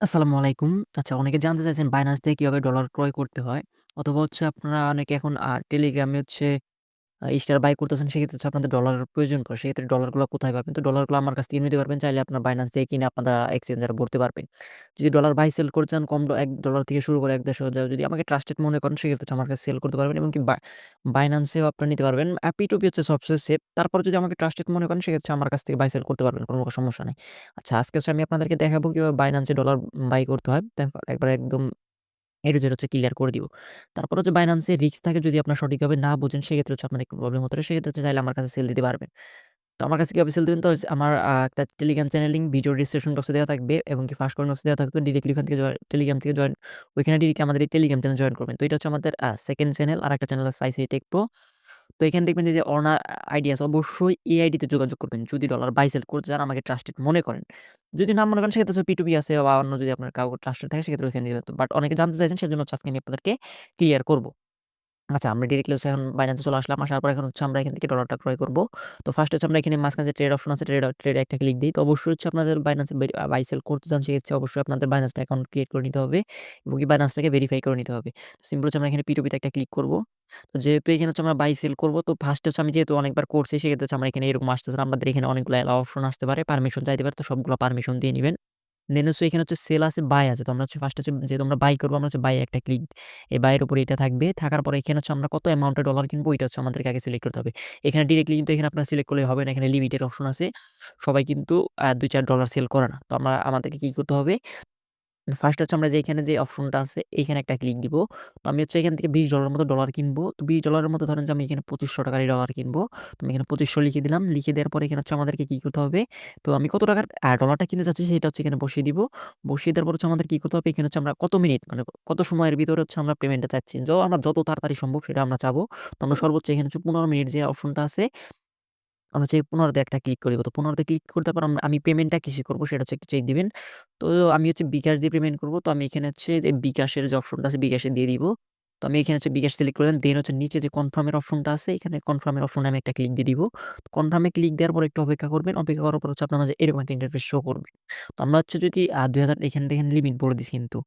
আসসালামু আলাইকুম। আচ্ছা অনেকে জানতে চাইছেন Binance দিয়ে কীভাবে ডলার ক্রয় করতে হয়? অথবা হচ্ছে আপনারা অনেকে এখন, আ Telegram এ হচ্ছে স্টার বাই করতেছেন, সেক্ষেত্রে হচ্ছে আপনাদের ডলারের প্রয়োজন পড়ে। সেক্ষেত্রে ডলারগুলো কোথায় পাবেন? তো ডলারগুলো আমার কাছ থেকে নিতে পারবেন। চাইলে আপনার Binance থেকে কিনে আপনারা এক্সচেঞ্জারে ভরতে পারবেন। যদি ডলার বাই সেল করতে চান, কম ড $১ থেকে শুরু করে ৳১.৫০০ যদি আমাকে ট্রাস্টেড মনে করেন, সেক্ষেত্রে হচ্ছে আমার কাছে সেল করতে পারবেন এবং কি বা Binance এও আপনারা নিতে পারবেন। আ P2P হচ্ছে সবচেয়ে সেফ। তারপরে যদি আমাকে ট্রাস্টেড মনে করেন, সেক্ষেত্রে আমার কাছ থেকে বাই সেল করতে পারবেন। কোনো সমস্যা নাই। আচ্ছা আজকে আমি আপনাদেরকে দেখাবো কীভাবে এ ডলার বাই করতে হয়। একবার একদম এ টু জেড হচ্ছে ক্লিয়ার করে দিব। তারপর হচ্ছে বাইনান্সের রিক্স থাকে যদি আপনার সঠিকভাবে না বোঝেন, সেক্ষেত্রে হচ্ছে আপনার একটু প্রবলেম হতে। সেক্ষেত্রে হচ্ছে চাইলে আমার কাছে সেল দিতে পারবেন। তো আমার কাছে কীভাবে সেল দেবেন তো আমার একটা Telegram channel link video description বক্সে দেওয়া থাকবে এবং কি ফার্স্ট কমেন্ট বক্সে দেওয়া থাকবে। ডিরেক্টলি ওখান থেকে জয়েন টেলিগ্রাম থেকে জয়েন ওইখানে ডিরেক্টলি আমাদের এই টেলিগ্রাম চ্যানেল জয়েন করবেন। তো এটা হচ্ছে আমাদের সেকেন্ড চ্যানেল আর একটা চ্যানেল আছে আইসিআই টেক প্রো। তো এখানে দেখবেন যে অনার আইডি আছে, অবশ্যই এই আইডিতে যোগাযোগ করবেন। যদি ডলার বাই সেল করতে চান, আমাকে ট্রাস্টেড মনে করেন। যদি না মনে করেন, সেক্ষেত্রে পিটুপি P2P আছে বা অন্য যদি আপনার কাউকে ট্রাস্টেড থাকে, সেক্ষেত্রে ওইখানে বাট অনেকে জানতে চাইছেন, সেজন্য আজকে আমি আপনাদেরকে ক্লিয়ার করব। আচ্ছা আমরা ডিরেক্টলি হচ্ছে এখন Binance চলে আসলাম। আসার পর এখন হচ্ছে আমরা এখান থেকে ডলারটা ক্রয় করব। তো ফার্স্ট হচ্ছে আমরা এখানে মাঝখানে যে ট্রেড অপশন আছে ট্রেড ট্রেড একটা ক্লিক দেই। তো অবশ্যই হচ্ছে আপনাদের Binance এ বে বাই সেল করতে চান সেক্ষেত্রে অবশ্যই আপনাদের Binance অ্যাকাউন্ট ক্রিয়েট করে নিতে হবে এবং কি Binance ভেরিফাই করে নিতে হবে। তো সিম্পল হচ্ছে আমরা এখানে P2P তে একটা ক্লিক করব। তো যেহেতু এখানে হচ্ছে আমরা বাই সেল করব তো ফার্স্ট হচ্ছে আমি যেহেতু অনেকবার করছি সেক্ষেত্রে হচ্ছে আমরা এখানে এরকম আসতেছে। আমাদের এখানে অনেকগুলো অপশন আসতে পারে, পারমিশন চাইতে পারে। তো সবগুলো পারমিশন দিয়ে নিবেন। দেন হচ্ছে এখানে হচ্ছে সেল আছে, বাই আছে। তো আমরা হচ্ছে ফার্স্ট হচ্ছে যেহেতু আমরা বাই করব আমরা হচ্ছে বাই একটা ক্লিক এই বাইয়ের উপরে এটা থাকবে। থাকার পরে এখানে হচ্ছে আমরা কত অ্যামাউন্টের ডলার কিনবো এটা হচ্ছে আমাদেরকে আগে সিলেক্ট করতে হবে। এখানে ডিরেক্টলি কিন্তু এখানে আপনার সিলেক্ট করলে হবে না। এখানে লিমিটেড অপশন আছে। সবাই কিন্তু দুই চার ডলার সেল করে না। তো আমরা আমাদেরকে কী করতে হবে ফার্স্ট হচ্ছে আমরা যে এখানে যে অপশনটা আছে এইখানে একটা ক্লিক দিব। তো আমি হচ্ছে এখান থেকে $২০ মতো ডলার কিনবো। তো বিশ ডলারের মতো ধরেন যে আমি এখানে পঁচিশশো টাকারই ডলার কিনবো। তো আমি এখানে পঁচিশশো লিখে দিলাম। লিখে দেওয়ার পরে এখানে হচ্ছে আমাদেরকে কী করতে হবে? তো আমি কত টাকার ডলারটা কিনতে চাচ্ছি সেটা হচ্ছে এখানে বসিয়ে দিব। বসিয়ে দেওয়ার পর হচ্ছে আমাদের কী করতে হবে? এখানে হচ্ছে আমরা কত মিনিট মানে কত সময়ের ভিতরে হচ্ছে আমরা পেমেন্টটা চাচ্ছি। য আমরা যত তাড়াতাড়ি সম্ভব সেটা আমরা চাবো। তো আমরা সর্বোচ্চ এখানে হচ্ছে ১৫ মিনিট যে অপশনটা আছে আমরা হচ্ছে ১৫ তে একটা ক্লিক করে দিব। তো ১৫ তে ক্লিক করতে পর আম পেমেন্টটা কিসে করব সেটা হচ্ছে একটু চেক দিবেন। তো আমি হচ্ছে বিকাশ দিয়ে পেমেন্ট করব তো আমি এখানে হচ্ছে যে বিকাশের যে অপশনটা আছে বিকাশে দিয়ে দিব। তো আমি এখানে হচ্ছে বিকাশ সিলেক্ট করে দেন। দেন হচ্ছে নিচে যে কনফার্মের অপশনটা আছে, এখানে কনফার্মের অপশনে আমি একটা ক্লিক দিয়ে দিব। কনফার্ম ক্লিক দেওয়ার পর একটু অপেক্ষা করবেন। অপেক্ষা করার পর হচ্ছে আপনার এরকম একটা ইন্টারফেস শো করবে। তো আমরা হচ্ছে যদি আ ২০০০ এখানে দেখেন লিমিট বলে দিছি কিন্তু।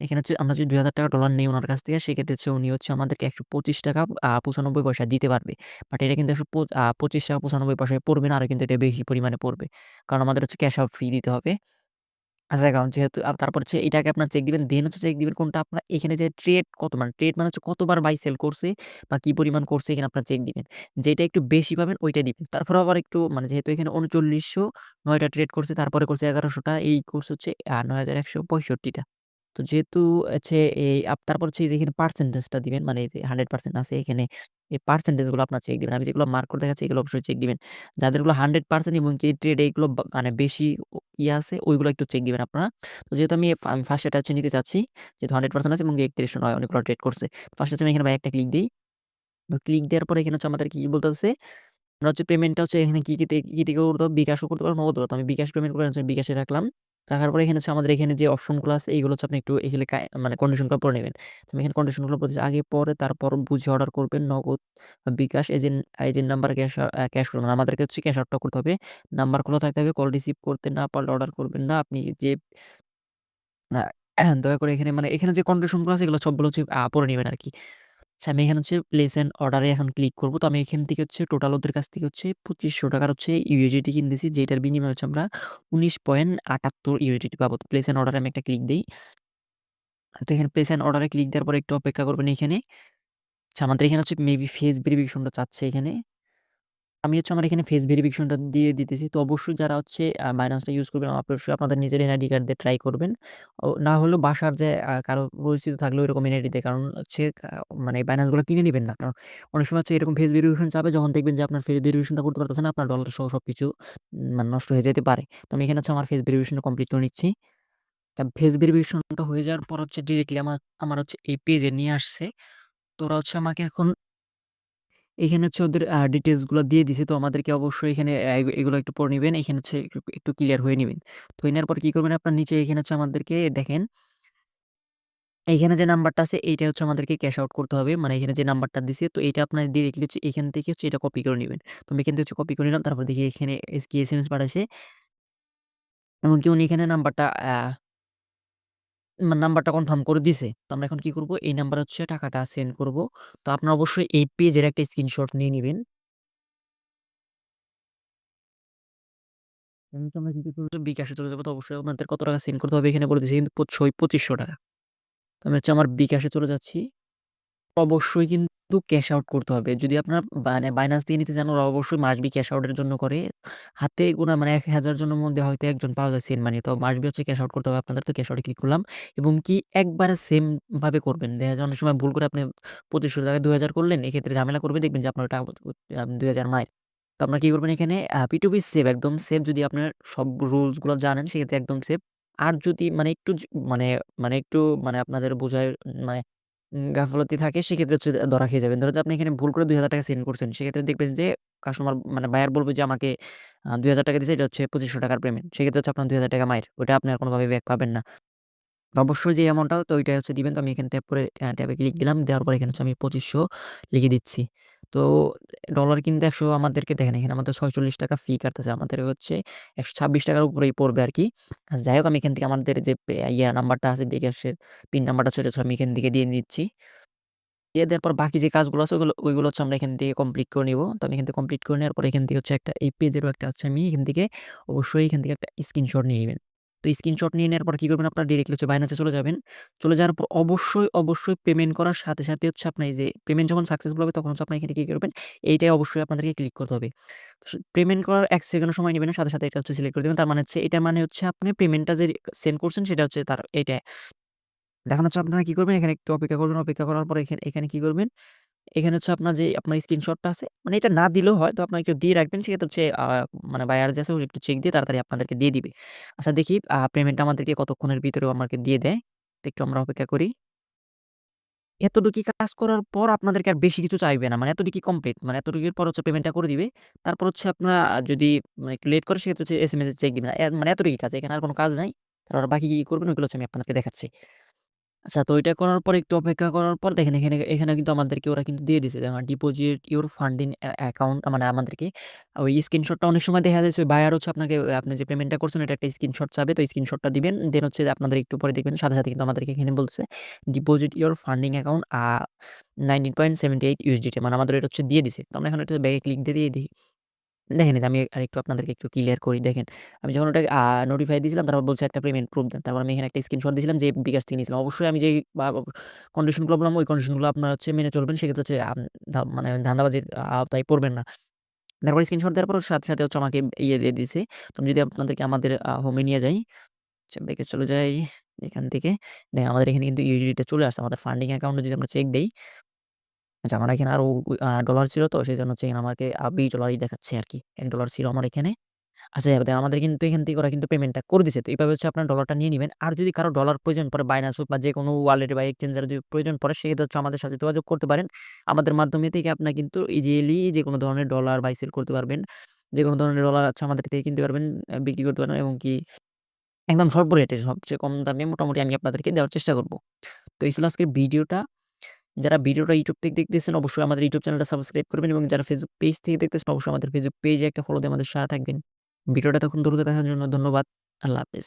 এখানে হচ্ছে আমরা যদি ৳২,০০০ ডলার নেই উনার কাছ থেকে সেক্ষেত্রে হচ্ছে উনি হচ্ছে আমাদেরকে ৳১25 আ ৯৫ পয়সা দিতে পারবে। বাট এটা কিন্তু একশো পো আ ৳২৫.৯৫ পয়সায় পড়বে না, আরও কিন্তু এটা বেশি পরিমাণে পড়বে। কারণ আমাদের হচ্ছে ক্যাশ আউট ফি দিতে হবে। আচ্ছা কারণ যেহেতু আ তারপর হচ্ছে এটাকে আপনার চেক দিবেন। দেন হচ্ছে চেক দিবেন কোনটা আপনার এখানে যে ট্রেড কত মানে ট্রেড মানে হচ্ছে কতবার বাই সেল করছে বা কি পরিমাণ করছে এখানে আপনার চেক দিবেন। যেটা একটু বেশি পাবেন ওইটা দিবেন। তারপরে আবার একটু মানে যেহেতু এখানে উনচল্লিশশো নয়টা ট্রেড করছে তারপরে করছে এগারোশোটা এই কোর্স হচ্ছে আ ৯১৬৫ টা। তো যেহেতু হচ্ছে এই তারপর হচ্ছে এখানে পার্সেন্টেজটা দিবেন। মানে এই যে 100% আছে এখানে এই পার্সেন্টেজগুলো আপনার চেক দিবেন। আমি যেগুলো মার্ক করে দেখাচ্ছি এগুলো অবশ্যই চেক দিবেন। যাদেরগুলো 100% এবং কি ট্রেড এগুলো মানে বেশি ইয়ে আছে ওইগুলো একটু চেক দিবেন আপনারা। তো যেহেতু আমি আমি ফার্স্ট এটা হচ্ছে নিতে চাচ্ছি। যেহেতু 100% আছে এবং ৩১০৯ অনেকগুলো ট্রেড করছে। ফার্স্ট হচ্ছে আমি এখানে একটা ক্লিক দেই। তো ক্লিক দেওয়ার পরে এখানে হচ্ছে আমাদের কি বলতেছে আমরা হচ্ছে পেমেন্টটা হচ্ছে এখানে কি, কি তে কি থেকে করতে হবে? বিকাশও করতে পারব, নগদও। তো আমি বিকাশ পেমেন্ট করে হচ্ছে বিকাশে রাখলাম। রাখার পরে এখানে হচ্ছে আমাদের এখানে যে অপশনগুলো আছে এইগুলো হচ্ছে আপনি একটু এখানে মানে কন্ডিশনগুলো পড়ে নিবেন। তো এখানে কন্ডিশনগুলো পড়তেছি আগে পরে তারপর বুঝে অর্ডার করবেন। Nagad, bKash agent agent number cash cash করবেন। আমাদেরকে হচ্ছে ক্যাশ আউটটা করতে হবে। নাম্বার খোলা থাকতে হবে। কল রিসিভ করতে না পারলে অর্ডার করবেন না। আপনি যে দয়া করে এখানে মানে এখানে যে কন্ডিশনগুলো আছে এগুলো সবগুলো হচ্ছে পড়ে নিবেন আরকি। আচ্ছা আমি এখানে হচ্ছে প্লেস অ্যান্ড অর্ডারে এখন ক্লিক করব। তো আমি এখান থেকে হচ্ছে টোটাল ওদের কাছ থেকে হচ্ছে পঁচিশশো টাকার হচ্ছে ইউএসডিটি কিনতেছি যেটার বিনিময়ে হচ্ছে আমরা ১৯.৭৮ ইউএসডিটি পাবো। তো প্লেস অ্যান্ড অর্ডারে আমি একটা ক্লিক দেই। তো এখানে প্লেস অ্যান্ড অর্ডারে ক্লিক দেওয়ার পরে একটু অপেক্ষা করবেন এখানে। আচ্ছা আমাদের এখানে হচ্ছে মেবি ফেস ভেরিফিকেশনটা চাচ্ছে এখানে। আমি হচ্ছে আমার এখানে ফেস ভেরিফিকেশনটা দিয়ে দিতেছি। তো অবশ্যই যারা হচ্ছে আ Binance টা ইউজ করবেন অবশ্যই আপনাদের নিজের এনআইডি কার্ড দিয়ে ট্রাই করবেন। ও না হলেও বাসার যে কারও পরিচিত থাকলে ওইরকম এনআইডি দিয়ে কারণ হচ্ছে মানে Binance গুলো কিনে নিবেন না। কারণ অনেক সময় হচ্ছে এরকম ফেস ভেরিফিকেশন চাবে যখন দেখবেন যে আপনার ফেস ভেরিফিকেশনটা করতে পারতেছেন না, আপনার ডলার সহ সবকিছু মানে নষ্ট হয়ে যেতে পারে। তো আমি এখানে হচ্ছে আমার ফেস ভেরিফিকেশনটা কমপ্লিট করে নিচ্ছি। তা ফেস ভেরিফিকেশনটা হয়ে যাওয়ার পর হচ্ছে ডিরেক্টলি আমার আমার হচ্ছে এই পেজে নিয়ে আসছে। তো ওরা হচ্ছে আমাকে এখন এখানে হচ্ছে ওদের ডিটেইলস দিয়ে দিছে। তো আমাদেরকে অবশ্যই এখানে এগুলো একটু পড়ে নিবেন। এখানে হচ্ছে একটু ক্লিয়ার হয়ে নিবেন। তো নেওয়ার পর কি করবেন আপনার নিচে এখানে হচ্ছে আমাদেরকে দেখেন এইখানে যে নাম্বারটা আছে, এইটা হচ্ছে আমাদেরকে ক্যাশ আউট করতে হবে। মানে এখানে যে নাম্বারটা দিছে, তো এইটা আপনার ডিরেক্টলি হচ্ছে এখান থেকে হচ্ছে এটা কপি করে নিবেন। তো আমি এখান থেকে হচ্ছে কপি করে নিলাম। তারপর দেখি এখানে এস কি এসএমএস এবং কি উনি এখানে নাম্বারটা নাম্বারটা কনফার্ম করে দিছে। তো আমরা এখন কি করব? এই নাম্বার হচ্ছে টাকাটা সেন্ড করব। তো আপনারা অবশ্যই এই পেজের একটা স্ক্রিনশট নিয়ে নিবেন। এখন তো আমরা যদি বিকাশে চলে যাব তো অবশ্যই আপনাদের কত টাকা সেন্ড করতে হবে এখানে বলে দিয়েছে কিন্তু পচ সই ৳২৫০০ তো আমি হচ্ছে আমার বিকাশে চলে যাচ্ছি। অবশ্যই কিন্তু ক্যাশ আউট করতে হবে। যদি আপনার মানে বাইন্যান্স থেকে নিতে চান, ওরা অবশ্যই মাস্ট বি ক্যাশ আউট এর জন্য করে। হাতে গোনা মানে ১০০০ জনের মধ্যে হয়তো একজন পাওয়া যায় সেন্ড মানি। তো মাস্ট বি হচ্ছে ক্যাশ আউট করতে হবে আপনাদের। তো ক্যাশ আউট ক্লিক করলাম এবং কি একবারে সেম ভাবে করবেন। দেখা যায় অনেক সময় ভুল করে আপনি ৳২৫০০ জায়গায় ৳২০০০ করলেন। এক্ষেত্রে ঝামেলা করবে, দেখবেন যে আপনার টাকা ৳২০০০ নাই। তো আপনারা কি করবেন এখানে আ P2P সেভ একদম সেভ যদি আপনার সব রুলসগুলো জানেন, সেক্ষেত্রে একদম সেভ। আর যদি মানে একটু মানে মানে একটু মানে আপনাদের বোঝায় মানে গাফলতি থাকে, সেক্ষেত্রে হচ্ছে ধরা খেয়ে যাবেন। ধরো আপনি এখানে ভুল করে ৳২০০০ সেন্ড করছেন। সেক্ষেত্রে দেখবেন যে কাস্টমার মানে বায়ার বলবে যে আমাকে দুই হাজার টাকা দিছে এটা হচ্ছে পঁচিশশো টাকার পেমেন্ট। সেক্ষেত্রে হচ্ছে আপনার ৳২০০০ মাইর। ওইটা আপনি আর কোনোভাবে ব্যাক পাবেন না। অবশ্যই যে অ্যামাউন্টটা তো ওইটা হচ্ছে দিবেন। তো আমি এখানে ট্যাপ করে অ্যা ট্যাবে ক্লিক দিলাম। দেওয়ার পরে এখানে হচ্ছে আমি পঁচিশশো লিখে দিচ্ছি। তো ডলার কিন্তু ১০০ আমাদেরকে দেখেন, এখানে আমাদের ৳৪৬ ফি কাটতেছে। আমাদের হচ্ছে একশো ছাব্বিশ টাকার উপরেই পড়বে আর কি যাই হোক, আমি এখান থেকে আমাদের যে ইয়া নাম্বারটা আছে বিকাশের পিন নাম্বারটা সেটা আমি এখান থেকে দিয়ে দিচ্ছি। দিয়ে দেওয়ার পর বাকি যে কাজগুলো আছে, ওগুলো, ওইগুলো হচ্ছে আমরা এখান থেকে কমপ্লিট করে নিব। তো আমি এখান থেকে কমপ্লিট করে নেওয়ার পর এখান থেকে হচ্ছে একটা এই পেজেরও একটা হচ্ছে আমি এখান থেকে অবশ্যই এখান থেকে একটা স্ক্রিনশট নিয়ে নিবেন। তো স্ক্রিনশট নিয়ে নেওয়ার পর কি করবেন আপনারা ডিরেক্টলি হচ্ছে বাইন্যান্স এ চলে যাবেন। চলে যাওয়ার পর অবশ্যই, অবশ্যই পেমেন্ট করার সাথে, সাথে হচ্ছে আপনার যে পেমেন্ট যখন সাকসেসফুল হবে তখন হচ্ছে আপনারা এখানে কী করবেন? এইটাই অবশ্যই আপনাদেরকে ক্লিক করতে হবে। পেমেন্ট করার ১ সেকেন্ডও সময় নেবেন সাথে, সাথে এটা হচ্ছে সিলেক্ট করে দেবেন তার মানে হচ্ছে এটা মানে হচ্ছে আপনি পেমেন্টটা যে সেন্ড করছেন সেটা হচ্ছে তার এইটা। দেখানো হচ্ছে আপনারা কি করবেন? এখানে একটু অপেক্ষা করবেন। অপেক্ষা করার পর এখানে এখানে কি করবেন? এখানে হচ্ছে আপনার যে আপনার স্ক্রিনশটটা আছে, মানে এটা না দিলেও হয়। তো আপনারা একটু দিয়ে রাখবেন। সেক্ষেত্রে হচ্ছে মানে বায়ার যে আছে ও একটু চেক দিয়ে তাড়াতাড়ি আপনাদেরকে দিয়ে দিবে। আচ্ছা দেখি পেমেন্টটা আমাদেরকে কতক্ষণের ভিতরেও আমাকে দিয়ে দেয়। একটু আমরা অপেক্ষা করি। এতটুকু কাজ করার পর আপনাদেরকে আর বেশি কিছু চাইবে না। মানে এতটুকুই কমপ্লিট। মানে এতটুকুর পর হচ্ছে পেমেন্টটা করে দিবে। তারপর হচ্ছে আপনারা যদি মানে একটু লেট করে সেক্ষেত্রে হচ্ছে এসএমএস এ চেক দিবেন। এ মানে এতটুকুই কাজ। এখানে আর কোন কাজ নাই। তারপর বাকি কি, কি করবেন ওইগুলো হচ্ছে আমি আপনাদেরকে দেখাচ্ছি। আচ্ছা তো ওইটা করার পর একটু অপেক্ষা করার পর দেখেন এখানে এখানে কিন্তু আমাদেরকে ওরা কিন্তু দিয়ে দিছে। যেমন deposit your funding a account মানে আমাদেরকে ওই স্ক্রিনশটটা অনেক সময় দেখা যাচ্ছে ওই বায়ার হচ্ছে আপনাকে আপনি যে পেমেন্টটা করছেন এটা একটা স্ক্রিনশট চাবে। তো স্ক্রিনশটটা দিবেন। দেন হচ্ছে যে আপনাদের একটু পরে দেখবেন সাথে, সাথে কিন্তু আমাদেরকে এখানে বলছে deposit your funding account uh 19.78 USDT মানে আমাদের এটা হচ্ছে দিয়ে দিছে। তো আমরা এখন এটা ব্যাগে ক্লিক দিয়ে দিয়ে দেখি। দেখেন আমি আরেকটু আপনাদেরকে একটু ক্লিয়ার করি দেখেন। আমি যখন ওটা নোটিফাই দিয়েছিলাম তারপর বলছে একটা পেমেন্ট প্রুফ দেন। তারপর আমি এখানে একটা স্ক্রিনশট দিয়েছিলাম যে বিকাশ থেকে নিয়েছিলাম। অবশ্যই আমি যেই বা কন্ডিশন বললাম ওই কন্ডিশনগুলো আপনারা হচ্ছে মেনে চলবেন। সেক্ষেত্রে হচ্ছে মানে ধান্দাবাজির আওতায় পড়বেন না। তারপর স্ক্রিনশট দেওয়ার পর সাথে, সাথে হচ্ছে আমাকে ইয়ে দিয়ে দিছে। তো যদি আপনাদেরকে আমাদের হোমে নিয়ে যাই, আচ্ছা ব্যাকে চলে যাই এখান থেকে। দেখেন আমাদের এখানে কিন্তু ইউএসডিটি চলে আসছে। আমাদের ফান্ডিং অ্যাকাউন্টে যদি আমরা চেক দেই আচ্ছা আমার এখানে আরও ডলার ছিল তো সেজন্য হচ্ছে এখানে আমাকে আ $20 দেখাচ্ছে আরকি। $1 ছিল আমার এখানে। আচ্ছা আমাদের কিন্তু এখান থেকে ওরা কিন্তু পেমেন্টটা করে দিছে। তো এভাবে হচ্ছে আপনারা ডলারটা নিয়ে নিবেন। আর যদি কারও ডলার প্রয়োজন পড়ে বাইন্যান্স হোক বা যেকোনো ওয়ালেট বা এক্সচেঞ্জার যদি প্রয়োজন পড়ে সেক্ষেত্রে হচ্ছে আমাদের সাথে যোগাযোগ করতে পারেন। আমাদের মাধ্যমে থেকে আপনারা কিন্তু ইজিলি যেকোনো ধরনের ডলার বাই সেল করতে পারবেন। যেকোনো ধরনের ডলার হচ্ছে আমাদের থেকে কিনতে পারবেন, বিক্রি করতে পারবেন এবং কি একদম স্বল্প রেটে সবচেয়ে কম দামে মোটামুটি আমি আপনাদেরকে দেওয়ার চেষ্টা করব। তো এই ছিল আজকের ভিডিওটা। যারা ভিডিওটা ইউটিউব থেকে দেখতেছেন, অবশ্যই আমাদের ইউটিউব চ্যানেলটা সাবস্ক্রাইব করবেন এবং যারা ফেসবুক পেজ থেকে দেখতেছেন, অবশ্যই আমাদের ফেসবুক পেজে একটা ফলো দিয়ে আমাদের সাথে থাকবেন। ভিডিওটা তখন ধৈর্য দেখার জন্য ধন্যবাদ। আল্লাহ হাফেজ।